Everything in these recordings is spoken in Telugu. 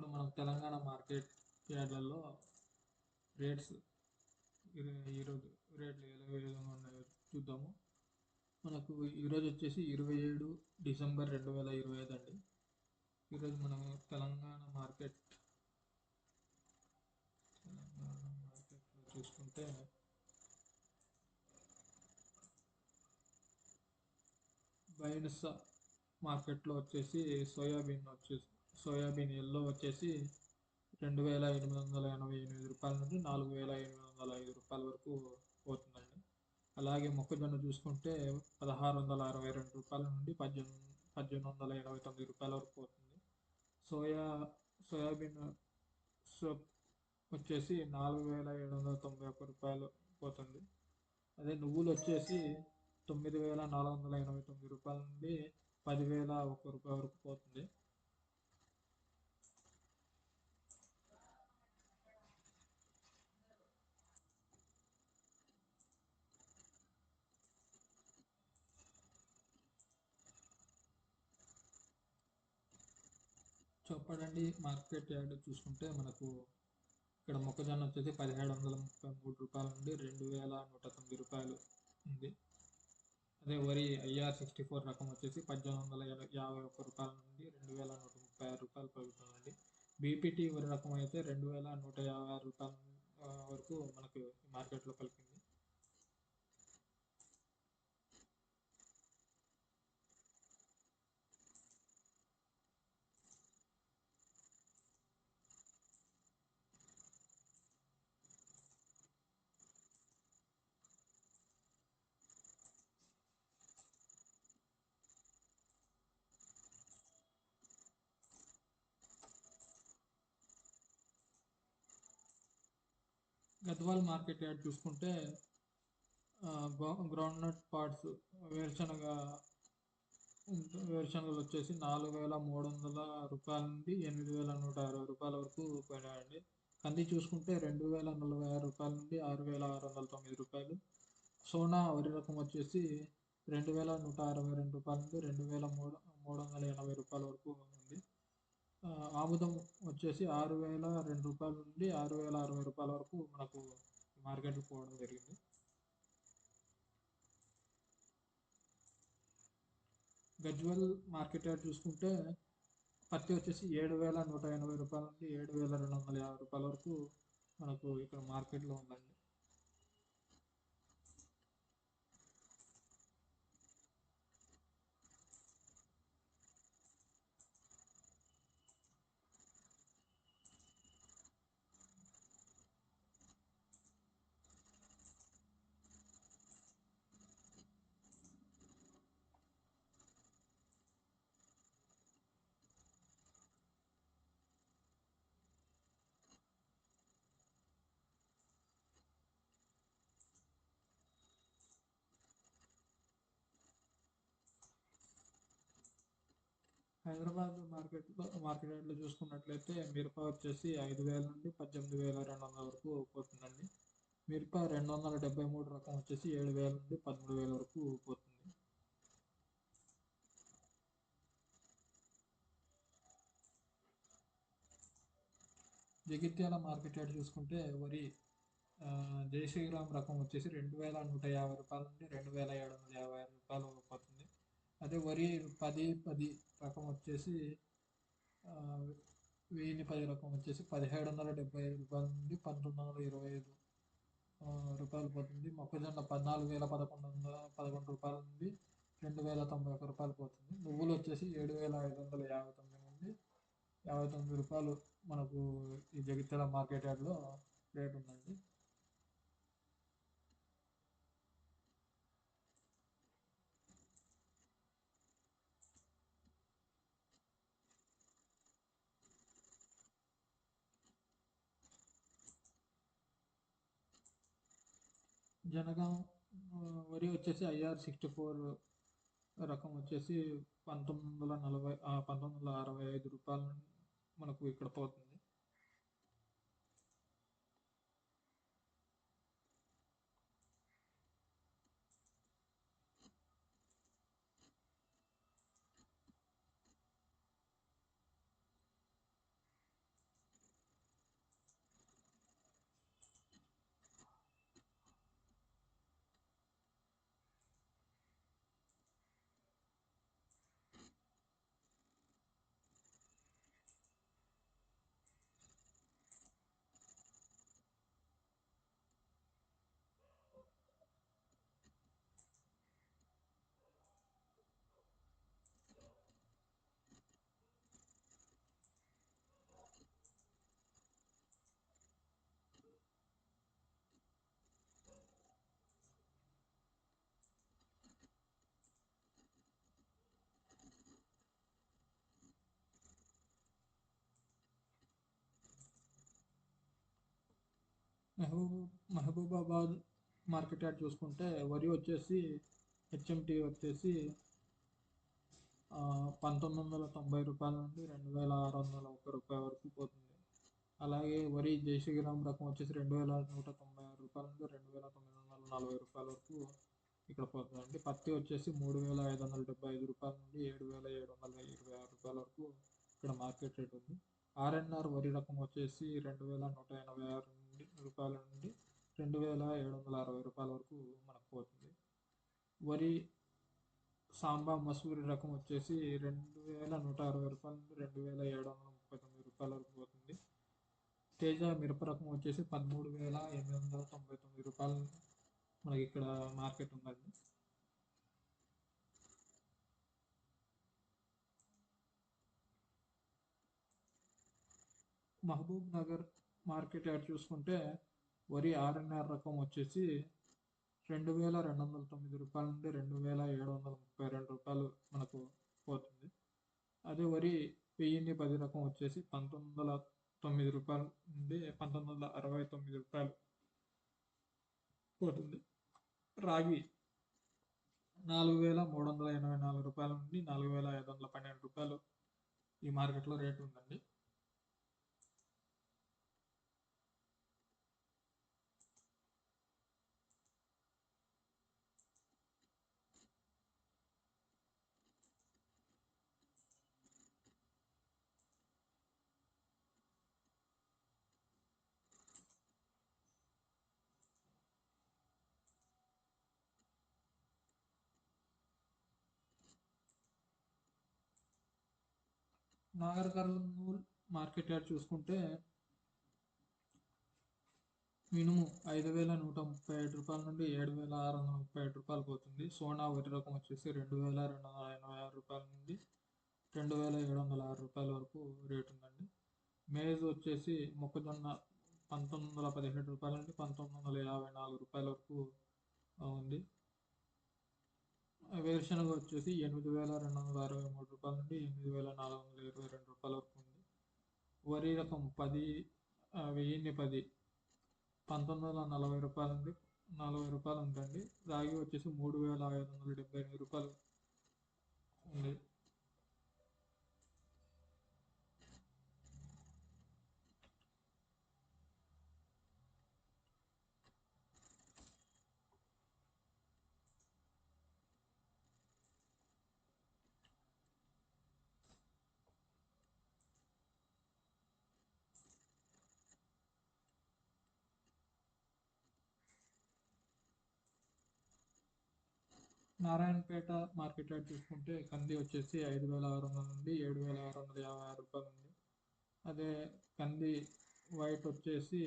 ఇప్పుడు మనం తెలంగాణ మార్కెట్ యార్డ్లలో రేట్స్ ఈరోజు రేట్లు ఎలా ఏ విధంగా ఉన్నాయో చూద్దాము. మనకు ఈరోజు వచ్చేసి ఇరవై ఏడు డిసెంబర్ రెండు వేల ఇరవై ఐదు అండి. ఈరోజు మనం తెలంగాణ మార్కెట్ తెలంగాణ మార్కెట్లో చూసుకుంటే బైన్స మార్కెట్లో వచ్చేసి సోయాబీన్ వచ్చేసి సోయాబీన్ ఎల్లో వచ్చేసి రెండు వేల ఎనిమిది వందల ఎనభై ఎనిమిది రూపాయల నుండి నాలుగు వేల ఎనిమిది వందల ఐదు రూపాయల వరకు పోతుందండి. అలాగే మొక్కజొన్న చూసుకుంటే పదహారు వందల అరవై రెండు రూపాయల నుండి పద్దెనిమిది పద్దెనిమిది వందల ఎనభై తొమ్మిది రూపాయల వరకు పోతుంది. సోయా సోయాబీన్ సో వచ్చేసి నాలుగు వేల ఏడు వందల తొంభై ఒక్క రూపాయలు పోతుంది. అదే నువ్వులు వచ్చేసి తొమ్మిది వేల నాలుగు వందల ఎనభై తొమ్మిది రూపాయల నుండి పదివేల ఒక్క రూపాయల వరకు పోతుంది. చొప్పదండి మార్కెట్ యార్డ్ చూసుకుంటే మనకు ఇక్కడ మొక్కజొన్న వచ్చేసి పదిహేడు వందల ముప్పై మూడు రూపాయల నుండి రెండు వేల నూట తొమ్మిది రూపాయలు ఉంది. అదే వరి ఐఆర్ సిక్స్టీ ఫోర్ రకం వచ్చేసి పద్దెనిమిది వందల యాభై ఒక్క రూపాయల నుండి రెండు వేల నూట ముప్పై ఆరు రూపాయలు పలుకుతుందండి. బీపీటీ వరి రకం అయితే రెండు వేల నూట యాభై ఆరు రూపాయల వరకు మనకు మార్కెట్లో పలికింది. గద్వాల్ మార్కెట్ యాడ్ చూసుకుంటే గ్రౌండ్ నట్ పార్ట్స్ వేరుశనగ వేరుశనగలు వచ్చేసి నాలుగు వేల మూడు వందల రూపాయల నుండి ఎనిమిది వేల నూట అరవై రూపాయల వరకు పోయినాయండి. కంది చూసుకుంటే రెండు వేల నలభై ఆరు రూపాయల నుండి ఆరు వేల ఆరు వందల తొమ్మిది రూపాయలు. సోనా వరి రకం వచ్చేసి రెండు వేల నూట అరవై రెండు రూపాయల నుండి రెండు వేల మూడు మూడు వందల ఎనభై రూపాయల వరకు ఆముదం వచ్చేసి ఆరు వేల రెండు రూపాయల నుండి ఆరు వేల అరవై రూపాయల వరకు మనకు మార్కెట్కి పోవడం జరిగింది. గజ్వల్ మార్కెట్ యార్డ్ చూసుకుంటే పత్తి వచ్చేసి ఏడు వేల నూట ఎనభై రూపాయల నుండి ఏడు వేల రెండు వందల యాభై రూపాయల వరకు మనకు ఇక్కడ మార్కెట్లో ఉందండి. హైదరాబాద్ మార్కెట్లో మార్కెట్ రేట్లు చూసుకున్నట్లయితే మిరప వచ్చేసి ఐదు వేల నుండి పద్దెనిమిది వేల రెండు వందల వరకు పోతుందండి. మిరప రెండు వందల డెబ్బై మూడు రకం వచ్చేసి ఏడు వేల నుండి పదమూడు వేల వరకు పోతుంది. జగిత్యాల మార్కెట్ రేట్ చూసుకుంటే వరి జయశ్రీరామ్ జై శ్రీరామ్ రకం వచ్చేసి రెండు వేల నూట యాభై రూపాయల నుండి రెండు వేల ఏడు వందల యాభై ఆరు రూపాయలు పోతుంది. అదే వరి పది పది రకం వచ్చేసి వెయ్యి పది రకం వచ్చేసి పదిహేడు వందల డెబ్బై ఐదు రూపాయల నుండి పంతొమ్మిది వందల ఇరవై ఐదు రూపాయలు పోతుంది. మొక్కజొన్న పద్నాలుగు వేల పదకొండు వందల పదకొండు రూపాయల నుండి రెండు వేల తొంభై ఒక్క రూపాయలు పోతుంది. నువ్వులు వచ్చేసి ఏడు వేల ఐదు వందల యాభై తొమ్మిది నుండి యాభై తొమ్మిది రూపాయలు మనకు ఈ జగిత్యాల మార్కెట్ యార్డ్లో రేట్ ఉందండి. జనగాం వరి వచ్చేసి ఐఆర్ సిక్స్టీ ఫోర్ రకం వచ్చేసి పంతొమ్మిది వందల నలభై ఆ, పంతొమ్మిది వందల అరవై ఐదు రూపాయలు మనకు ఇక్కడ పోతుంది. మహబూబ్ మహబూబాబాద్ మార్కెట్ యార్డ్ చూసుకుంటే వరి వచ్చేసి హెచ్ఎంటి వచ్చేసి పంతొమ్మిది వందల తొంభై రూపాయల నుండి రెండు వేల ఆరు వందల ఒక రూపాయి వరకు పోతుంది. అలాగే వరి జైశ్రీరామ్ రకం వచ్చేసి రెండు వేల నూట తొంభై ఆరు రూపాయల నుండి రెండు వేల తొమ్మిది వందల నలభై రూపాయల వరకు ఇక్కడ పోతుందండి. పత్తి వచ్చేసి మూడు వేల ఐదు వందల డెబ్బై ఐదు రూపాయల నుండి ఏడు వేల ఏడు వందల ఇరవై ఆరు రూపాయల వరకు ఇక్కడ మార్కెట్ రేట్ ఉంది. ఆర్ఎన్ఆర్ వరి రకం వచ్చేసి రెండు వేల నూట ఎనభై ఆరు రెండు వేల ఏడు వందల అరవై రూపాయల వరకు మనకు పోతుంది. వరి సాంబా మసూరి రకం వచ్చేసి రెండు వేల నూట అరవై రూపాయల నుండి రెండు వేల ఏడు వందల ముప్పై తొమ్మిది రూపాయల వరకు పోతుంది. తేజ మిరప రకం వచ్చేసి పదమూడు వేల ఎనిమిది వందల తొంభై తొమ్మిది రూపాయలు మనకి ఇక్కడ మార్కెట్ ఉందండి మహబూబ్ నగర్ మార్కెట్ యాడ్ చూసుకుంటే వరి ఆర్ఎన్ఆర్ రకం వచ్చేసి రెండు వేల రెండు వందల తొమ్మిది రూపాయల నుండి రెండు వేల ఏడు వందల ముప్పై రెండు రూపాయలు మనకు పోతుంది. అదే వరి వెయ్యిన్ని పది రకం వచ్చేసి పంతొమ్మిది వందల తొమ్మిది రూపాయల నుండి పంతొమ్మిది వందల అరవై తొమ్మిది రూపాయలు పోతుంది. రాగి నాలుగు వేల మూడు వందల ఎనభై నాలుగు రూపాయల నుండి నాలుగు వేల ఐదు వందల పన్నెండు రూపాయలు ఈ మార్కెట్లో రేటు ఉందండి. నాగర్ కర్నూల్ మార్కెట్ యార్డ్ చూసుకుంటే మినుము ఐదు వేల నూట ముప్పై ఏడు రూపాయల నుండి ఏడు వేల ఆరు వందల ముప్పై ఐదు రూపాయలు పోతుంది. సోనా వరి రకం వచ్చేసి రెండు వేల రెండు వందల ఎనభై ఆరు రూపాయల నుండి రెండు వేల ఏడు వందల ఆరు రూపాయల వరకు రేట్ ఉందండి. మేజ్ వచ్చేసి మొక్కజొన్న పంతొమ్మిది వందల పదిహేడు రూపాయల నుండి పంతొమ్మిది వందల యాభై నాలుగు రూపాయల వరకు ఉంది. వేరుశనగ వచ్చేసి ఎనిమిది వేల రెండు వందల అరవై మూడు రూపాయల నుండి ఎనిమిది వేల నాలుగు వందల ఇరవై రెండు రూపాయల వరకు ఉంది. వరి రకం పది వెయ్యిన్ని పది పంతొమ్మిది వందల నలభై రూపాయల నుండి నలభై రూపాయలు ఉందండి. రాగి వచ్చేసి మూడు వేల ఐదు వందల డెబ్బై ఎనిమిది రూపాయలు ఉంది నారాయణపేట మార్కెట్ రేట్ చూసుకుంటే కంది వచ్చేసి ఐదు వేల ఆరు వందల నుండి ఏడు వేల ఆరు వందల యాభై ఆరు రూపాయలు ఉంది. అదే కంది వైట్ వచ్చేసి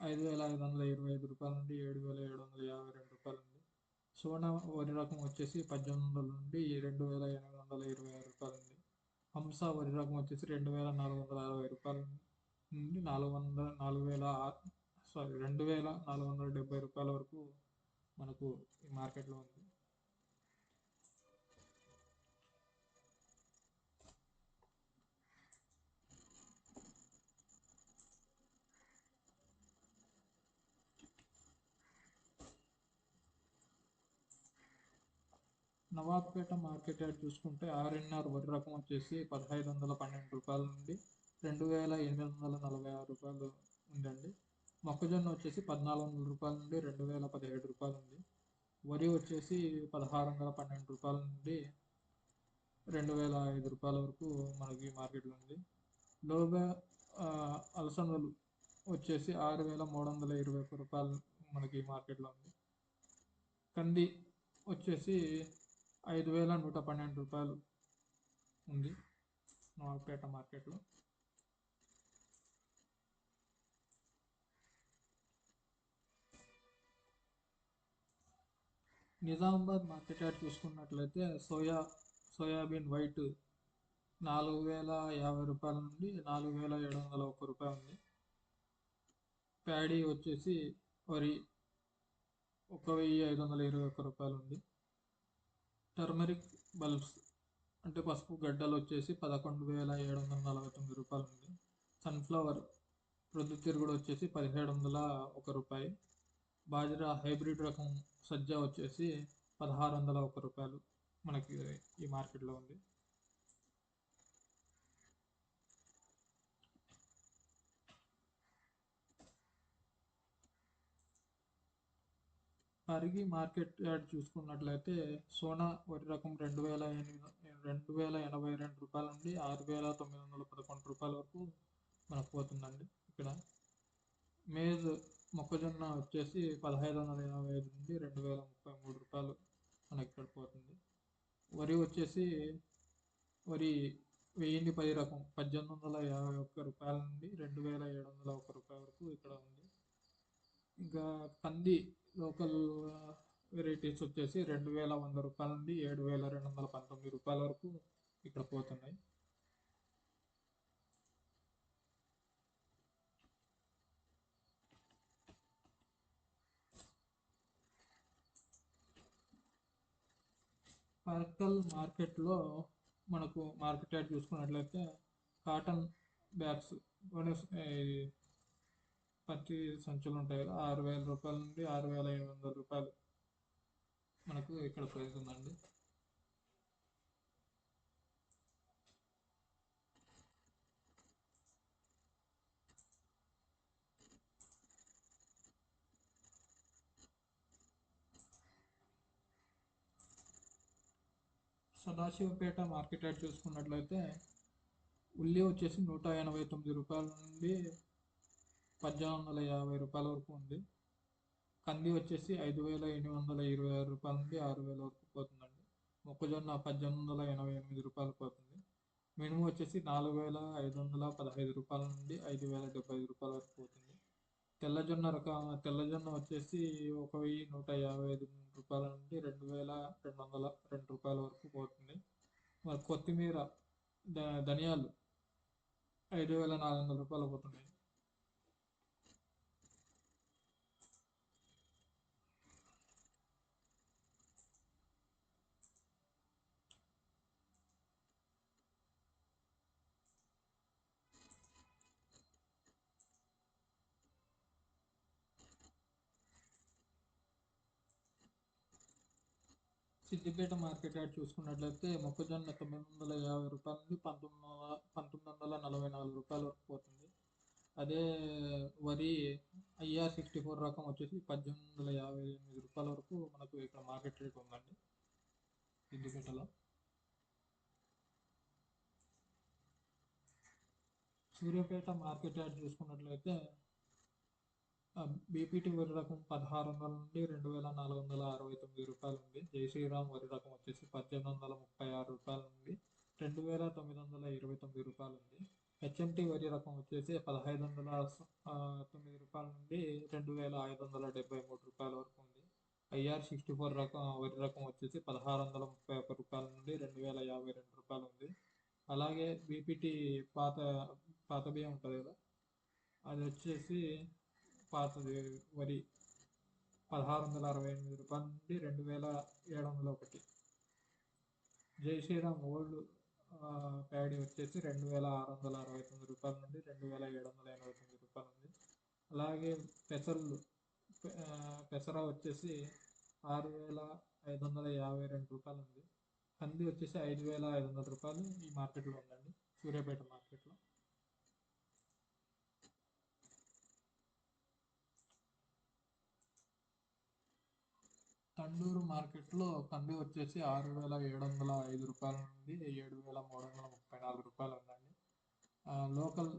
ఐదు వేల ఐదు వందల ఇరవై ఐదు రూపాయల నుండి ఏడు వేల ఏడు వందల యాభై రెండు రూపాయలు ఉంది. సువర్ణ వరి రకం వచ్చేసి పద్దెనిమిది వందల నుండి రెండు వేల ఎనిమిది వందల ఇరవై ఆరు రూపాయలు ఉంది. హంస వరి రకం వచ్చేసి రెండు వేల నాలుగు వందల అరవై రూపాయల నుండి నాలుగు వందల నాలుగు వేల సారీ రెండు వేల నాలుగు వందల డెబ్బై రూపాయల వరకు మనకు ఈ మార్కెట్లో ఉంది. నవాబ్పేట మార్కెట్ యాడ్ చూసుకుంటే ఆర్ఎన్ఆర్ వరి రకం వచ్చేసి పదహైదు వందల పన్నెండు రూపాయల నుండి రెండు వేల ఎనిమిది వందల నలభై ఆరు రూపాయలు ఉందండి. మొక్కజొన్న వచ్చేసి పద్నాలుగు వందల రూపాయల నుండి రెండు వేల పదిహేడు రూపాయలు ఉంది. వరి వచ్చేసి పదహారు వందల పన్నెండు రూపాయల నుండి రెండు వేల ఐదు రూపాయల వరకు మనకి మార్కెట్లో ఉంది. లోగా అలసందలు వచ్చేసి ఆరు వేల మూడు వందల ఇరవై ఒక్క రూపాయలు మనకి మార్కెట్లో ఉంది. కంది వచ్చేసి ఐదు వేల నూట పన్నెండు రూపాయలు ఉంది నవాబ్పేట మార్కెట్లో. నిజామాబాద్ మార్కెట్ యార్డ్ చూసుకున్నట్లయితే సోయా సోయాబీన్ వైట్ నాలుగు వేల యాభై రూపాయల నుండి నాలుగు వేల ఏడు వందల ఒక్క రూపాయి ఉంది. ప్యాడీ వచ్చేసి వరి ఒక వెయ్యి ఐదు వందల ఇరవై ఒక్క రూపాయలు ఉంది. టర్మరిక్ బల్బ్స్ అంటే పసుపు గడ్డలు వచ్చేసి పదకొండు వేల ఏడు వందల నలభై తొమ్మిది రూపాయలు ఉంది. సన్ఫ్లవర్ ప్రొద్దుతిరుగుడు వచ్చేసి పదిహేడు వందల ఒక రూపాయి. బాజరా హైబ్రిడ్ రకం సజ్జ వచ్చేసి పదహారు వందల ఒక రూపాయలు మనకి ఈ మార్కెట్లో ఉంది. పరిగి మార్కెట్ యాడ్ చూసుకున్నట్లయితే సోనా వరి రకం రెండు వేల ఎనిమిది రెండు వేల ఎనభై రెండు రూపాయల నుండి ఆరు వేల తొమ్మిది వందల పదకొండు రూపాయల వరకు మనకు పోతుందండి. ఇక్కడ మేజ్ మొక్కజొన్న వచ్చేసి పదహైదు వందల యాభై ఐదు నుండి రెండు వేల ముప్పై మూడు రూపాయలు మనకి ఇక్కడ పోతుంది. వరి వచ్చేసి వరి వెయ్యిన్ని పది రకం పద్దెనిమిది వందల యాభై ఒక్క రూపాయల నుండి రెండు వేల ఏడు వందల ఒక్క రూపాయల వరకు ఇక్కడ ఉంది. ఇంకా కంది లోకల్ వెరైటీస్ వచ్చేసి రెండు వేల వంద రూపాయల నుండి ఏడు వేల రెండు వందల పంతొమ్మిది రూపాయల వరకు ఇక్కడ పోతున్నాయి. పర్కల్ మార్కెట్లో మనకు మార్కెట్ యాడ్ చూసుకున్నట్లయితే కాటన్ బ్యాగ్స్ పత్తి సంచులు ఉంటాయి కదా ఆరు వేల రూపాయల నుండి ఆరు వేల ఐదు వందల రూపాయలు మనకు ఇక్కడ ప్రైస్ ఉందండి. సదాశివపేట మార్కెట్ యాడ్ చూసుకున్నట్లయితే ఉల్లి వచ్చేసి నూట ఎనభై తొమ్మిది రూపాయల నుండి పద్దెనిమిది వందల యాభై రూపాయల వరకు ఉంది. కంది వచ్చేసి ఐదు వేల ఎనిమిది వందల ఇరవై ఆరు రూపాయల నుండి ఆరు వేల వరకు పోతుందండి. మొక్కజొన్న పద్దెనిమిది వందల ఎనభై ఎనిమిది రూపాయలు పోతుంది. మినుము వచ్చేసి నాలుగు వేల ఐదు వందల పదహైదు రూపాయల నుండి ఐదు వేల డెబ్బై ఐదు రూపాయల వరకు పోతుంది. తెల్లజొన్న రకం తెల్లజొన్న వచ్చేసి ఒక వెయ్యి నూట యాభై ఐదు రూపాయల నుండి రెండు వేల రెండు వందల రెండు రూపాయల వరకు పోతుంది. మరి కొత్తిమీర ధ- ధనియాలు ఐదు వేల నాలుగు వందల రూపాయలు పోతున్నాయి. సిద్దిపేట మార్కెట్ యార్డ్ చూసుకున్నట్లయితే మొక్కజొన్న తొమ్మిది వందల యాభై రూపాయల నుండి పంతొమ్మిది వందల పంతొమ్మిది వందల నలభై నాలుగు రూపాయల వరకు పోతుంది. అదే వరి ఐఆర్ సిక్స్టీ ఫోర్ రకం వచ్చేసి పద్దెనిమిది వందల యాభై ఎనిమిది రూపాయల వరకు మనకు ఇక్కడ మార్కెట్ రేట్ ఉందండి సిద్దిపేటలో. సూర్యాపేట మార్కెట్ యార్డ్ చూసుకున్నట్లయితే బీపీటీ వరి రకం పదహారు వందల నుండి రెండు వేల నాలుగు వందల అరవై తొమ్మిది రూపాయలు ఉంది. జై శ్రీరామ్ వరి రకం వచ్చేసి పద్దెనిమిది వందల ముప్పై ఆరు రూపాయలు ఉంది. రెండు వేల తొమ్మిది వందల ఇరవై తొమ్మిది రూపాయలు ఉంది. హెచ్ఎంటి వరి రకం వచ్చేసి పదహైదు వందల తొమ్మిది రూపాయల నుండి రెండు వేల ఐదు వందల డెబ్బై మూడు రూపాయల వరకు ఉంది. ఐఆర్ సిక్స్టీ ఫోర్ రకం వరి రకం వచ్చేసి పదహారు వందల ముప్పై ఒక్క రూపాయల నుండి రెండు వేల యాభై రెండు రూపాయలు ఉంది. అలాగే బీపీటీ పాత పాత బియ్యం ఉంటుంది కదా అది వచ్చేసి పాతది వరి పదహారు వందల అరవై ఎనిమిది రూపాయల నుండి రెండు వేల ఏడు వందల ఒకటి జై శ్రీరామ్ ఓల్డ్ ప్యాడీ వచ్చేసి రెండు వేల ఆరు వందల అరవై తొమ్మిది రూపాయల నుండి రెండు వేల ఏడు వందల ఎనభై తొమ్మిది రూపాయలు ఉంది అలాగే పెసర్లు పెసర వచ్చేసి ఆరు వేల ఐదు వందల యాభై రెండు రూపాయలు ఉంది కంది వచ్చేసి ఐదు వేల ఐదు వందల రూపాయలు ఈ మార్కెట్లో ఉందండి. సూర్యాపేట మార్కెట్లో. నండూరు మార్కెట్లో కంది వచ్చేసి ఆరు వేల ఏడు వందల ఐదు రూపాయల నుండి ఏడు వేల మూడు వందల ముప్పై నాలుగు రూపాయలు ఉందండి. లోకల్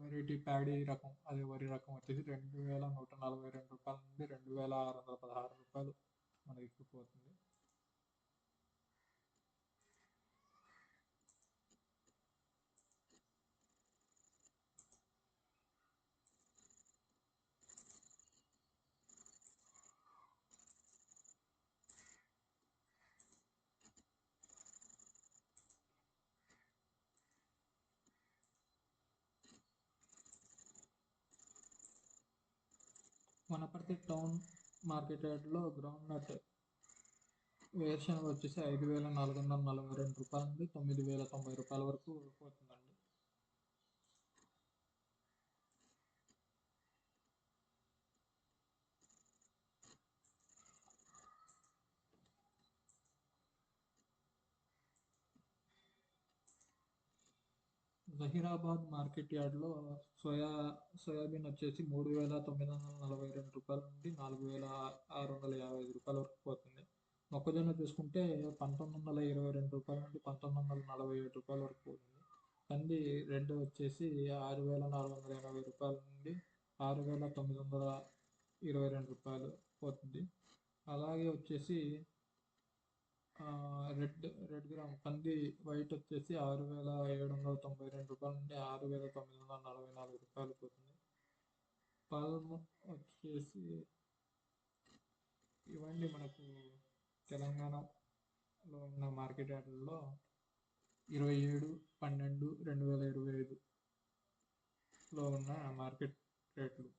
వెరైటీ ప్యాడీ రకం అదే వరి రకం వచ్చేసి రెండు వేల నూట నలభై రెండు రూపాయల నుండి రెండు వేల ఆరు వందల పదహారు రూపాయలు మనకి ఎక్కిపోతుంది వనపర్తి టౌన్ మార్కెట్ యార్డ్లో గ్రౌండ్ నట్ వేరుశనగ వచ్చేసి ఐదు వేల నాలుగు వందల నలభై రెండు రూపాయల నుండి తొమ్మిది వేల తొంభై రూపాయల వరకు పోతుంది. జహీరాబాద్ మార్కెట్ యార్డ్లో సోయా సోయాబీన్ వచ్చేసి మూడు వేల తొమ్మిది వందల నలభై రెండు రూపాయల నుండి నాలుగు వేల ఆరు వందల యాభై ఐదు రూపాయల వరకు పోతుంది. మొక్కజొన్న చూసుకుంటే పంతొమ్మిది వందల ఇరవై రెండు రూపాయల నుండి పంతొమ్మిది వందల నలభై ఏడు రూపాయల వరకు పోతుంది. కంది రెండు వచ్చేసి ఆరు వేల నాలుగు వందల ఎనభై రూపాయల నుండి ఆరు వేల తొమ్మిది వందల ఇరవై రెండు రూపాయలు పోతుంది. అలాగే వచ్చేసి రెడ్ రెడ్ గ్రామ్ కంది వైట్ వచ్చేసి ఆరు వేల ఏడు వందల తొంభై రెండు రూపాయల నుండి ఆరు వేల తొమ్మిది వందల నలభై నాలుగు రూపాయలు పోతుంది. పల్మ్ వచ్చేసి ఇవన్నీ మనకు తెలంగాణలో ఉన్న మార్కెట్ యార్డుల్లో ఇరవై ఏడు పన్నెండు రెండు వేల ఇరవై ఐదులో ఉన్న మార్కెట్ రేట్లు.